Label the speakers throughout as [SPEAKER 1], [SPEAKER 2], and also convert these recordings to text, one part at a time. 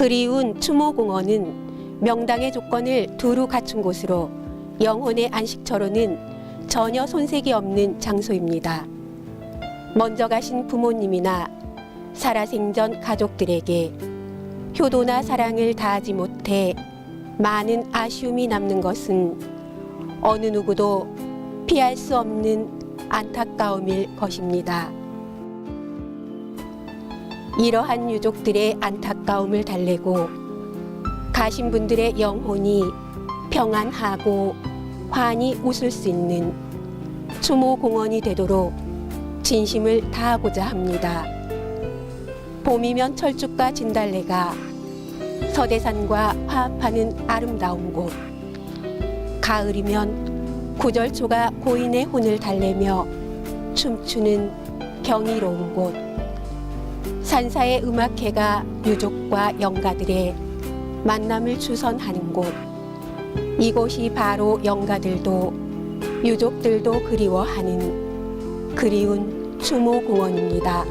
[SPEAKER 1] 그리운 추모공원은 명당의 조건을 두루 갖춘 곳으로 영혼의 안식처로는 전혀 손색이 없는 장소입니다. 먼저 가신 부모님이나 살아생전 가족들에게 효도나 사랑을 다하지 못해 많은 아쉬움이 남는 것은 어느 누구도 피할 수 없는 안타까움일 것입니다. 이러한 유족들의 안타까움을 달래고 가신 분들의 영혼이 평안하고 환히 웃을 수 있는 추모 공원이 되도록 진심을 다하고자 합니다. 봄이면 철쭉과 진달래가 서대산과 화합하는 아름다운 곳. 가을이면 구절초가 고인의 혼을 달래며 춤추는 경이로운 곳. 산사의 음악회가 유족과 영가들의 만남을 주선하는 곳. 이곳이 바로 영가들도 유족들도 그리워하는 그리운 추모공원입니다.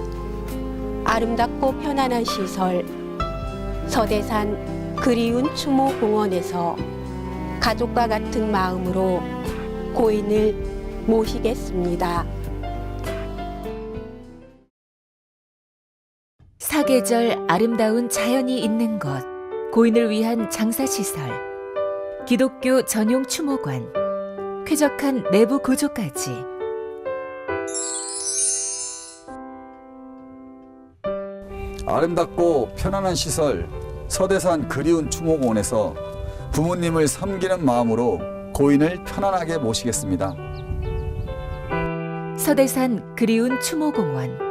[SPEAKER 1] 아름답고 편안한 시설, 서대산 그리운 추모공원에서 가족과 같은 마음으로 고인을 모시겠습니다.
[SPEAKER 2] 사계절 아름다운 자연이 있는 곳, 고인을 위한 장사시설, 기독교 전용 추모관, 쾌적한 내부 구조까지
[SPEAKER 3] 아름답고 편안한 시설 서대산 그리운 추모공원에서 부모님을 섬기는 마음으로 고인을 편안하게 모시겠습니다.
[SPEAKER 2] 서대산 그리운 추모공원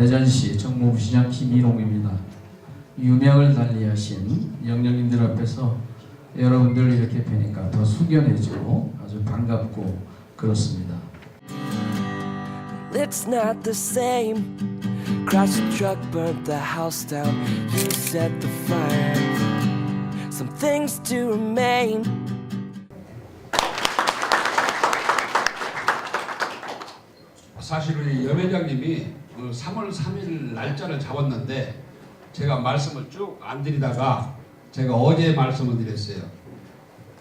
[SPEAKER 4] 대전시 정무부시장 김일홍입니다. 유명을 달리하신 영령님들 앞에서 여러분들 이렇게 뵈니까 더 숙연해지고 아주 반갑고 그렇습니다.
[SPEAKER 5] It's not the same. Crash the truck, burnt the house down. You set the fire. Some things to remain.
[SPEAKER 6] 사실은 이 염회장님이 그 3월 3일 날짜를 잡았는데 제가 말씀을 쭉 안 드리다가 제가 어제 말씀을 드렸어요.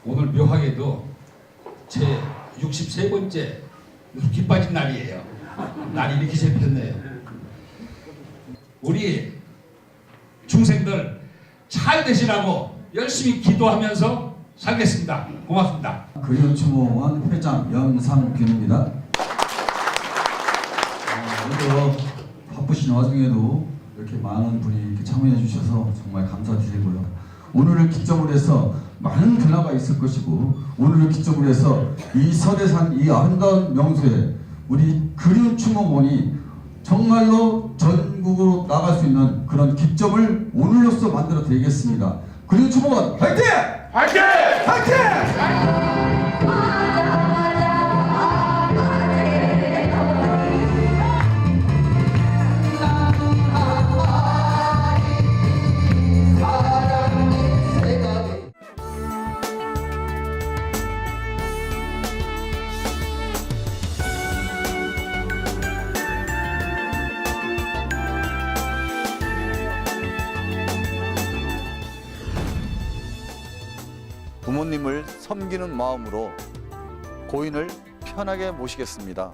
[SPEAKER 6] 오늘 묘하게도 제 63번째 눕기 빠진 날이에요. 날이 이렇게 잡혔네요. 우리 중생들 잘 되시라고 열심히 기도하면서 살겠습니다. 고맙습니다.
[SPEAKER 7] 그리운 추모원 회장 염상균입니다. 어, 바쁘신 와중에도 이렇게 많은 분이 이렇게 참여해 주셔서 정말 감사드리고요. 오늘을 기점으로 해서 많은 변화가 있을 것이고 오늘을 기점으로 해서 이 서대산 이 아름다운 명소에 우리 그리운 추모원이 정말로 전국으로 나갈 수 있는 그런 기점을 오늘로써 만들어 드리겠습니다. 그리운 추모원 화이팅! 화이팅! 화이팅!
[SPEAKER 3] 부모님을 섬기는 마음으로 고인을 편하게 모시겠습니다.